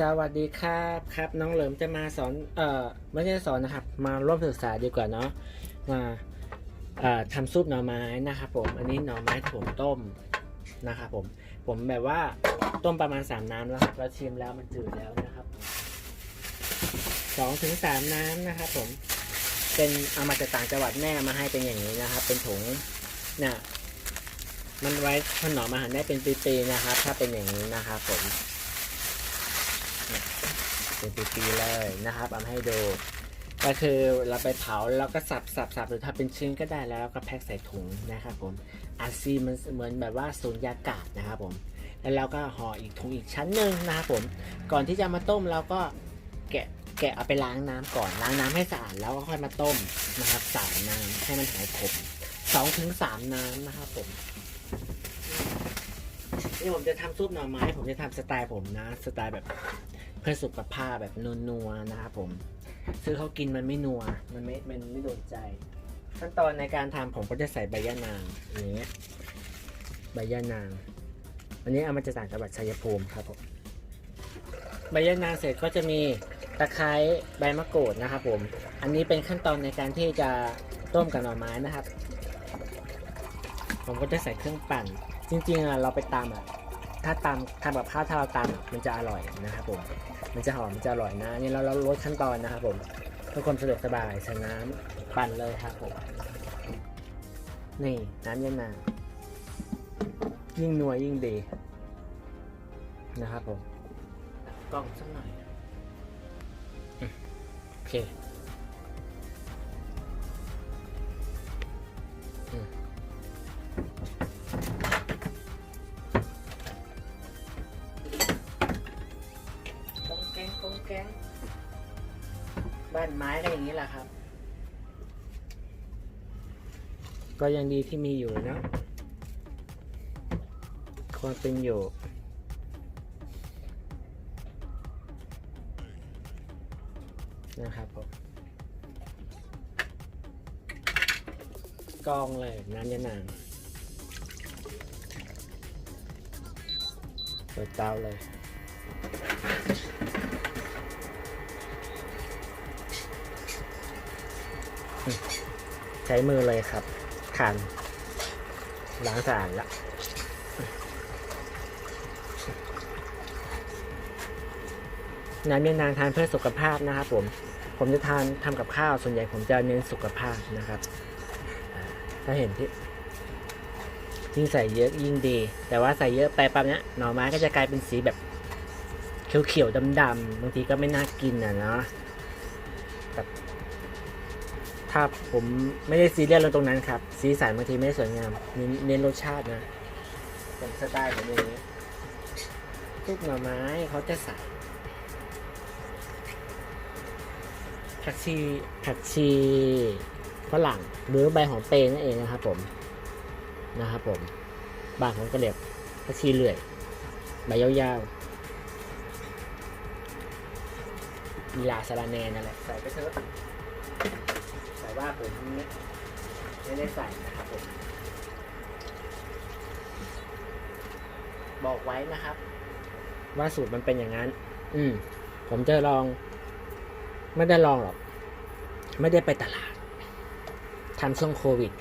สวัสดีครับครับ น้องเหลิมจะมาสอนเอ่อไม่ใช่สอนนะครับ มาร่วมศึกษาดีกว่าเนาะมาเอ่อทำซุปหน่อไม้นะครับผมอันนี้หน่อไม้ผมต้มนะครับผมผมแบบว่าต้มประมาณ3น้ำแล้วครับแล้วชิมแล้วมันจืดแล้วนะครับสองถึงสามน้ำนะครับ ผมเป็นเอามาจากต่างจังหวัดแม่มาให้เป็นอย่างนี้นะครับ เป็นถุงเนี่ยมันไว้ถนอมอาหารได้เป็นปีๆนะครับ ถ้าเป็นอย่างนี้นะครับผม เป็นปีๆเลยนะครับเอามาให้ดู ก็คือเราไปเผาแล้วก็สับสับสับหรือถ้าเป็นชิ้นก็ได้แล้วก็แพ็คใส่ถุงนะครับผมอาซีมันเหมือนแบบว่าสูญญากาศนะครับผมแล้วเราก็ห่ออีกถุงอีกชั้นหนึ่งนะครับผม ก่อนที่จะมาต้มเราก็แกะแกะเอาไปล้างน้ำก่อนล้างน้ำให้สะอาดแล้วก็ค่อยมาต้มนะครับสามน้ำให้มันหายขมสองถึงสามน้ำนะครับผมนี่ผมจะทำซุปหน่อไม้ผมจะทำสไตล์ผมนะ สไตล์แบบ พื่อสุขภาพแบบนัวๆนะครับผมซื้อเขากินมันไม่นัว มันไม่ มันไม่โดนใจ ขั้นตอนในการทำผมก็จะใส่ใบยะนางอย่างเงี้ยใบยะนางอันนี้เอามาจากต่างจังหวัดชัยภูมิครับผมใบยะนางเสร็จก็จะมีตะไคร้ใบมะกรูดนะครับผม อันนี้เป็นขั้นตอนในการที่จะต้มกับหน่อไม้นะครับ ผมก็จะใส่เครื่องปั่น จริงๆอะเราไปตำอะถ้าตำทำกับข้าวถ้าเราตำอะมันจะอร่อยนะครับผม มันจะหอมมันจะอร่อยนะนี่เราเราลดขั้นตอนนะครับผมเพื่อความสะดวกสบายใส่น้ำปั่นเลยครับผมนี่น้ำเย็นนานยิ่งนัวยิ่งดีนะครับผมกล้องสักหน่อยโอเค กงกงแกงบ้านไม้ก็อย่างนี้แหละครับ ก็ยังดีที่มีอยู่เนอะความเป็นอยู่ นะครับผมกองเลยน้ำยะนางเปิดเตาเลย ใช้มือเลยครับขันล้างสะอาดแล้วน้ำเมียนางทานเพื่อสุขภาพนะครับผม ผมจะทานทำกับข้าวส่วนใหญ่ผมจะเน้นสุขภาพนะครับ ถ้าเห็นที่ยิ่งใส่เยอะยิ่งดี แต่ว่าใส่เยอะไปปั๊บเนี้ยหน่อไม้ก็จะกลายเป็นสีแบบเขียวๆดำๆบางทีก็ไม่น่ากินอะเนาะ ถ้าผมไม่ได้ซีเรียสเรื่องตรงนั้นครับ สีสันบางทีไม่ได้สวยงาม เน้นเน้นรสชาตินะผมสไตล์ผมองนี้ทุกหน่อไม้เขาจะใส่ผักชีผักชีฝรั่งหรือใบหอมเปรย์นั่นเองนะครับผมนะครับผมบางผมก็เรียกผักชีเลื่อยใบยาวๆมีลาสาราแนนั่นแหละใส่ไปเถอะ ว่าผมไม่ได้ใส่นะครับผม บอกไว้นะครับ ว่าสูตรมันเป็นอย่างนั้น อืม ผมจะลอง ไม่ได้ลองหรอก ไม่ได้ไปตลาดทำช่วงโควิด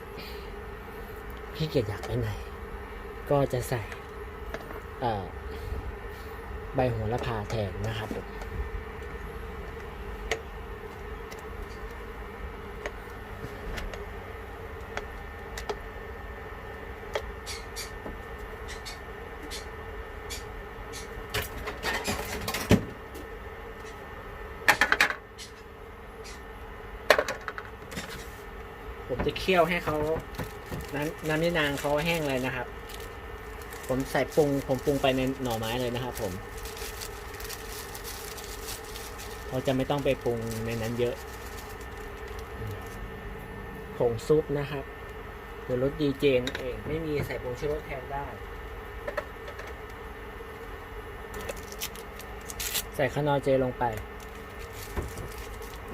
พี่เกียจอยากไปไหน ก็จะใส่ใบโหัวละพาแทนนะครับผม คี่ยวให้เขาน้ำน้ำยานางเขาแห้งเลยนะครับ ผมใส่ปรุง ผมปรุงไปในหน่อไม้เลยนะครับผม เราจะไม่ต้องไปปรุงในนั้นเยอะผงซุปนะครับเดี๋ยวรสดีเจนเองไม่มีใส่ผงชูรสแทนได้ ใส่ขนอเจลงไป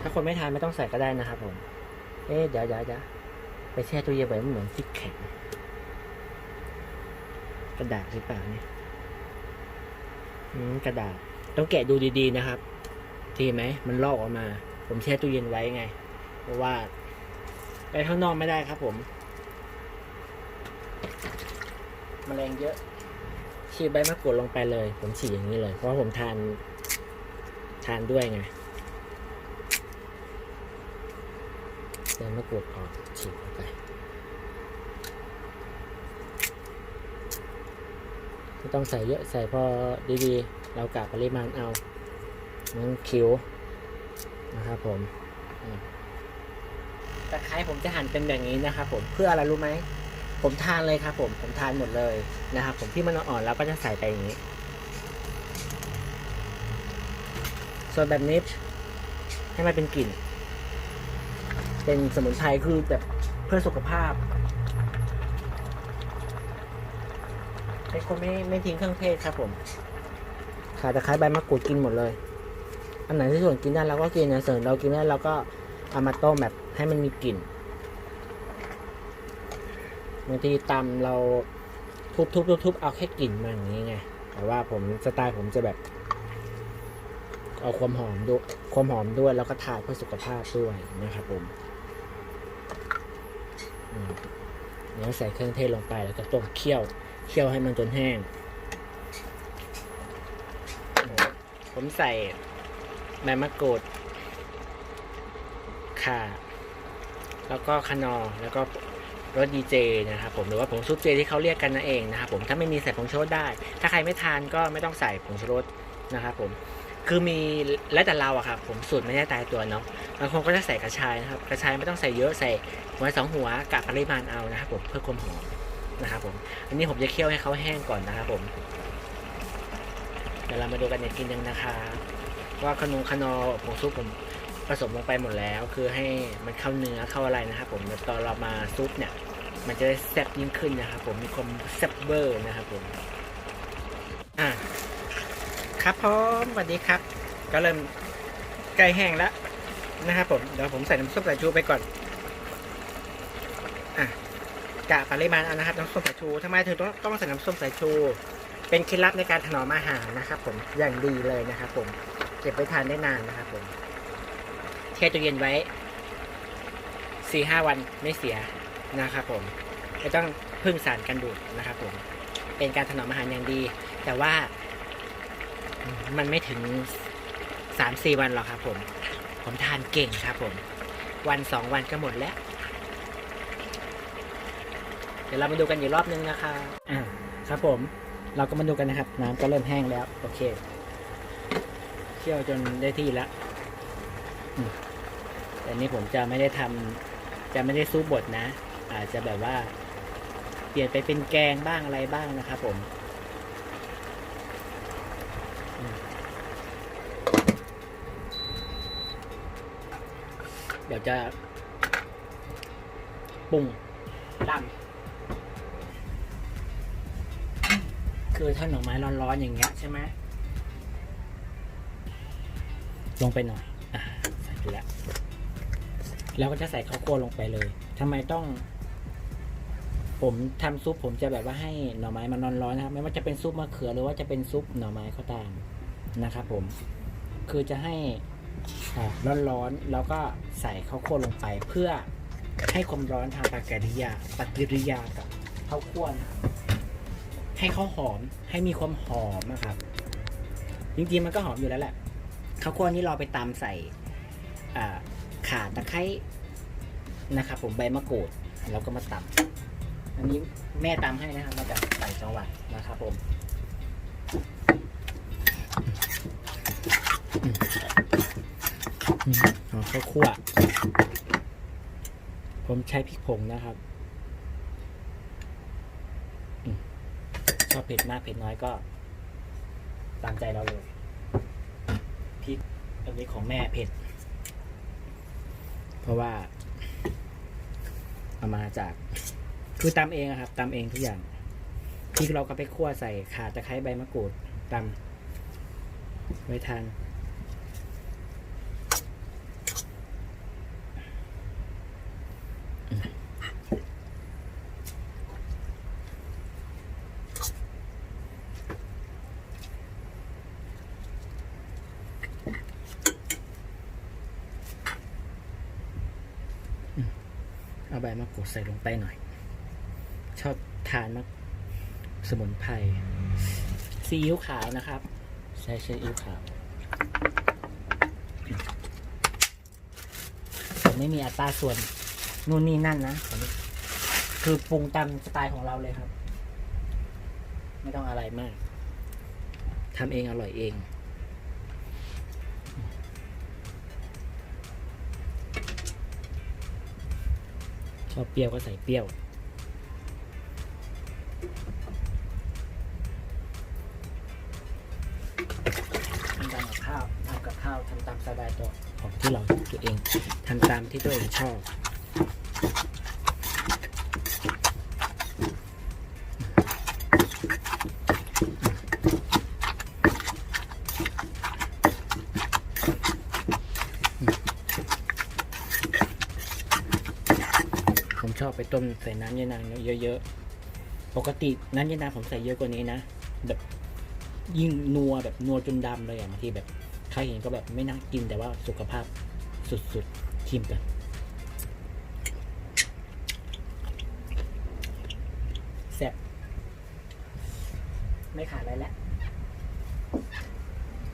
ถ้าคนไม่ทานไม่ต้องใส่ก็ได้นะครับผม เอ๊ะเดี๋ยวเดี๋ยวเดี๋ยว ไปแช่ตู้เย็นไว้มันเหมือนที่แข็งกระดาษหรือเปล่าเนี่ยกระดาษต้องแกะดูดีๆนะครับทีไหมมันลอกออกมา ผมแช่ตู้เย็นไว้ไง เพราะว่า ไปข้างนอกไม่ได้ครับผมมแมลงเยอะ ฉีดใบมะกรูดลงไปเลย ผมฉีดอย่างนี้เลย เพราะผมทาน ทานด้วยไงใบ มะกรูดออกฉีดลงไปไม่ต้องใส่เยอะใส่พอดีๆ เรากะปริมาณเอาน้องคิ้วนะครับผมตะไคร้ผมจะหั่นเป็นแบบนี้นะครับผมเพื่ออะไรรู้ไหม ผมทานเลยครับผมผมทานหมดเลยนะครับผมที่มันอ่อนแล้วก็จะใส่ไปอย่างนี้ ส่วนแบบนี้ให้มันเป็นกลิ่น เป็นสมุนไพรคือแบบเพื่อสุขภาพเป็นคนไม่ไม่ทิ้งเครื่องเทศครับผมขาตะไคร้ใบมะกรูดกินหมดเลย อันไหนที่ส่วนกินได้เราก็กินนะส่วนเรากินได้เราก็เอามาต้มแบบให้มันมีกลิ่นบางทีตำเราทุบทุบทุบทุบเอาแค่กลิ่นมาอย่างนี้ไง แต่ว่าผมสไตล์ผมจะแบบ เอาความหอมด้วยความหอมด้วยแล้วก็ทานเพื่อสุขภาพด้วยนะครับผมอืม แล้วใส่เครื่องเทศลงไปแล้วก็ต้มเคี่ยวเคี่ยวให้มันจนแห้ง ผมใส่ใบมะกรูดข่าแล้วก็คะนอแล้วก็รสดีเจนะครับผมหรือว่าผงชูรสเจที่เขาเรียกกันนั่นเองนะครับผมถ้าไม่มีใส่ผงชูรสได้ ถ้าใครไม่ทานก็ไม่ต้องใส่ผงชูรสนะครับผม คือมีแล้วแต่เราอะครับผมสูตรไม่ได้ตายตัวเนาะบางคนก็จะใส่กระชายนะครับกระชายไม่ต้องใส่เยอะใส่หัวสองหัวกะปริมาณเอานะครับผมเพื่อความหอมนะครับผมอันนี้ผมจะเคี่ยวให้เขาแห้งก่อนนะครับผมเดี๋ยวเรามาดูกันอย่างกินยังนะคะว่าขนมขนอผงซุปผมผสมลงไปหมดแล้ว คือให้มันเข้าเนื้อเข้าอะไรนะครับผมตอนเรามาซุปเนี่ย มันจะได้แซ่บยิ่งขึ้นนะครับผมมีความแซ่บเบอร์นะครับผมอะ ครับพร้อมสวัสดีครับ ก็เริ่มใกล้แห้งแล้วนะครับผมเดี๋ยวผมใส่น้ำส้มสายชูไปก่อนอะกะปริมาณเอานะครับน้ำส้มสายชูทำไมถึงต้องต้องใส่น้ำส้มสายชู เป็นเคล็ดลับในการถนอมอาหารนะครับผมอย่างดีเลยนะครับผมเก็บไว้ทานได้นานนะครับผมแช่ตู้เย็นไว้สี่ห้าวันไม่เสียนะครับผมไม่ต้องพึ่งสารกันบูดนะครับผมเป็นการถนอมอาหารอย่างดี แต่ว่า มันไม่ถึงสามสี่วันหรอกครับผม ผมทานเก่งครับผม วันสองวันก็หมดแล้ว เดี๋ยวเรามาดูกันอีกรอบนึงนะคะอ่าครับผม เราก็มาดูกันนะครับ น้ำก็เริ่มแห้งแล้ว โอเคเคี่ยวจนได้ที่แล้วอืมแต่นี้ผมจะไม่ได้ทำจะไม่ได้ซุปบดนะ อาจจะแบบว่า เปลี่ยนไปเป็นแกงบ้างอะไรบ้างนะครับผม เดี๋ยวจะปรุงดำคือถ้าหน่อไม้ร้อนๆอย่างเงี้ยใช่ไหมลงไปหน่อย อะใส่ไปแล้วแล้วก็จะใส่ข้าวคั่วลงไปเลยทำไมต้อง ผมทำซุปผมจะแบบว่าให้หน่อไม้มันร้อนๆนะครับ ไม่ว่าจะเป็นซุปมะเขือหรือว่าจะเป็นซุปหน่อไม้ก็ตามนะครับ ผม คือจะให้ ร้อนๆแล้วก็ใส่ข้าวคั่วลงไปเพื่อให้ความร้อนทางปฏิกิริยาปฏิกิริยากับข้าวคั่วนะครับให้เขาหอมให้มีความหอมนะครับ จริงๆมันก็หอมอยู่แล้วแหละข้าวคั่วนี้เราไปตามใส่ข่าตะไคร้นะครับผมใบมะกรูดแล้วก็มาตำอันนี้แม่ตำให้นะครับมาจากต่างจังหวัดนะครับผมเอาวคั่ว ผมใช้พริกผงนะครับชอบเผ็ดมากเผ็ดน้อยก็ ตามใจเราเลยพริกอันนี้ของแม่เผ็ด เพราะว่าเอามาจาก คือตำเองครับตำเองทุกอย่างพริกเราก็ไปคั่วใส่ข่าตะไคร้ใบมะกรูดตำไว้ทาน เอาใบมะกรูดใส่ลงไปหน่อย ชอบทานมากสมุนไพรซีอิ๊วขาวนะครับ ใช้ซีอิ๊วขาวผมไม่มีอัตราส่วนนู่นนี่นั่นนะผมคือปรุงตามสไตล์ของเราเลยครับ ไม่ต้องอะไรมากทำเองอร่อยเอง อบเปรี้ยวก็ใส่เปรี้ยว ทำตามกับข้าวทำกับข้าวทำตามสบายตัวของที่เราตัวเองทำตามที่ตัวเองชอบ ชอบไปต้มใส่น้ำยานางเยอะๆ ปกติน้ำยานางผมใส่เยอะกว่านี้นะ แบบยิ่งนัวแบบนัวจนดำเลยอะบางทีแบบใครเห็นก็แบบไม่น่ากินแต่ว่าสุขภาพสุดๆชิมกันแซ่บไม่ขาดอะไรแล้ว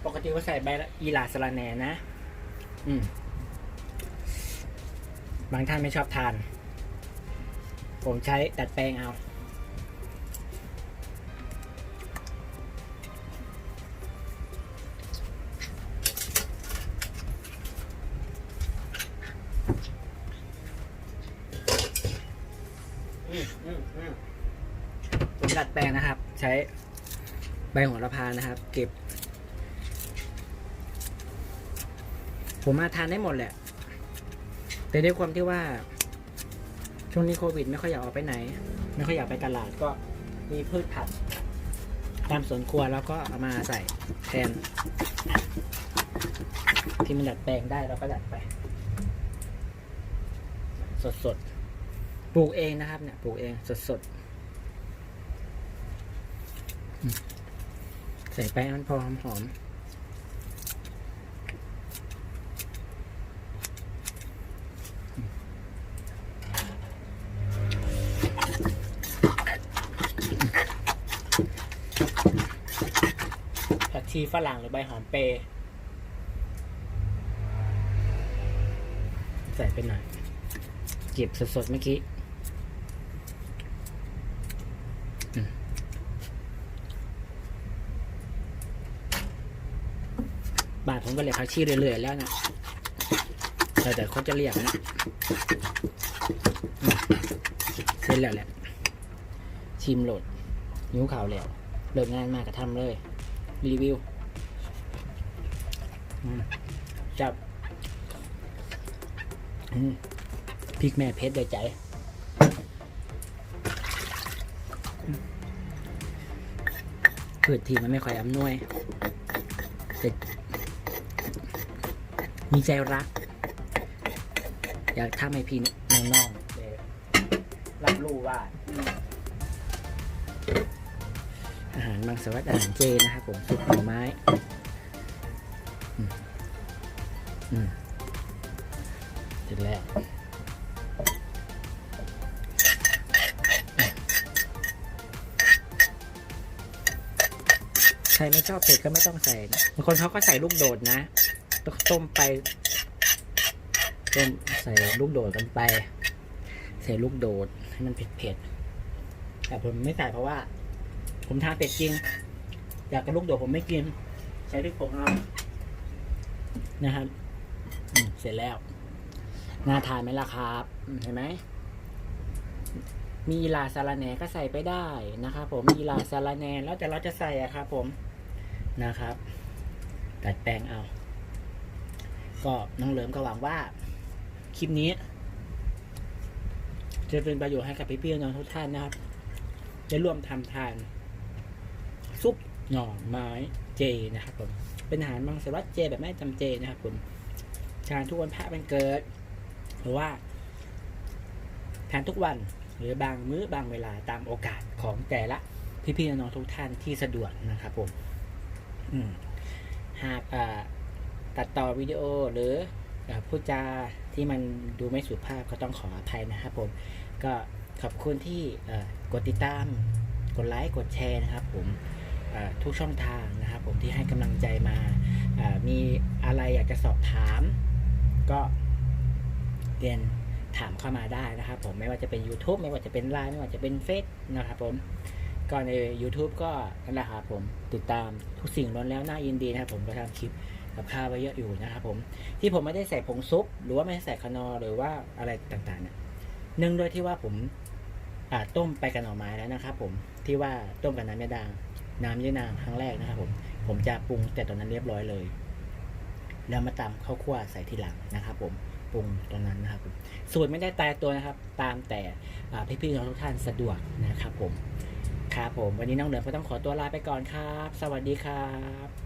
ปกติก็ใส่ใบอีลาสะระแหน่นะ อืม บางท่านไม่ชอบทาน ผมใช้ดัดแปลงเอา ผมดัดแปลงนะครับ ใช้ใบโหระพานะครับ เก็บ ผมมาทานได้หมดแหละ แต่ด้วยความที่ว่า ช่วงนี้โควิด ไม่ค่อยอยากออกไปไหน ไม่ค่อยอยากไปตลาดก็มีพืชผักตามสวนครัวแล้วก็เอามาใส่แทน ที่มันดัดแปลงได้เราก็ดัดไป สดสดๆปลูกเองนะครับเนี่ยปลูกเองสดสดๆอืมใส่ไปให้มันพอหอมหอม ชีฝรั่งหรือใบหอมเปรย์ใส่ไปหน่อย เก็บสดๆเมื่อกี้บาทผมก็เรียกผักชีเรื่อยๆแล้วนะแต่แต่เขาจะเรียกนะเสร็จแล้วแหละ ชิมโหลดนิ้วขาวแล้วเลิกงานมากก็ทำเลย รีวิวอืมจับอืมพริกแม่เพชรเลยใจพืชที่มันไม่ค่อยอำนวยแต่มีใจรัก อยากทำให้พี่น้องๆได้รับรู้ว่า อาหารมังสวิรัติอาหารเจนะครับผมซุปหน่อไม้อืมเสร็จแล้วใครไม่ชอบเผ็ดก็ไม่ต้องใส่นะบางคนเขาก็ใส่ลูกโดดนะต้ต้มไป ต้มใส่ลูกโดดกันไป ใส่ลูกโดดให้มันเผ็ดๆแต่ผมไม่ใส่เพราะว่า ผมทานเป็ดจริง อยากกับลูกโดดผมไม่กิน ใช้พริกผงเอานะครับเสร็จแล้ว น่าทานไหมล่ะครับเห็นไหม มีลาซาลาแหนก็ใส่ไปได้นะครับผมมีลาซาลาแหนแล้วแต่เราจะใส่อะครับผมนะครับตัดแปลงเอา ก็น้องเหลิมก็หวังว่า คลิปนี้ จะเป็นประโยชน์ให้กับพี่ๆน้องทุกท่านนะครับได้ร่วมทำทาน ซุปหน่อไม้เจนะครับผมเป็นอาหารมังสวิรัตเจแบบไม่จำเจนะครับผมทานทุกวันพระวันเกิด หรือว่าทานทุกวันหรือบางมื้อบางเวลาตามโอกาสของแต่ละพี่ๆน้องๆทุกท่านที่สะดวกนะครับผมหากตัดต่อวิดีโอหรือพูดจาที่มันดูไม่สุภาพก็ต้องขออภัยนะครับผม ก็ขอบคุณที่กดติดตาม กดไลค์ กดแชร์นะครับผม ทุกช่องทางนะครับผมที่ให้กำลังใจมา มีอะไรอยากจะสอบถาม ก็เรียนถามเข้ามาได้นะครับผมไม่ว่าจะเป็น YouTube ไม่ว่าจะเป็นไลน์ไม่ว่าจะเป็นเฟซนะครับผมก็ใน YouTube ก็นั่นแหละครับผมติดตามทุกสิ่งล้วนแล้วน่ายินดีนะครับผมก็ทำคลิปกับข้าวไว้เยอะอยู่นะครับผมที่ผมไม่ได้ใส่ผงซุป หรือว่าไม่ได้ใส่คนอหรือว่าอะไรต่างๆเนี่ยเนื่องด้วยที่ว่าผมต้มไปกับหน่อไม้แล้วนะครับผมที่ว่าต้มกับน้ำยาดาง น้ำยานางครั้งแรกนะครับผมผมจะปรุงแต่ตอนนั้นเรียบร้อยเลย แล้วมาตำข้าวคั่วใส่ทีหลังนะครับผมปรุงตอนนั้นนะครับผมสูตรไม่ได้ตายตัวนะครับ ตามแต่พี่ๆน้องทุกท่านสะดวกนะครับผมครับผมวันนี้น้องเหนือก็ต้องขอตัวลาไปก่อนครับ สวัสดีครับ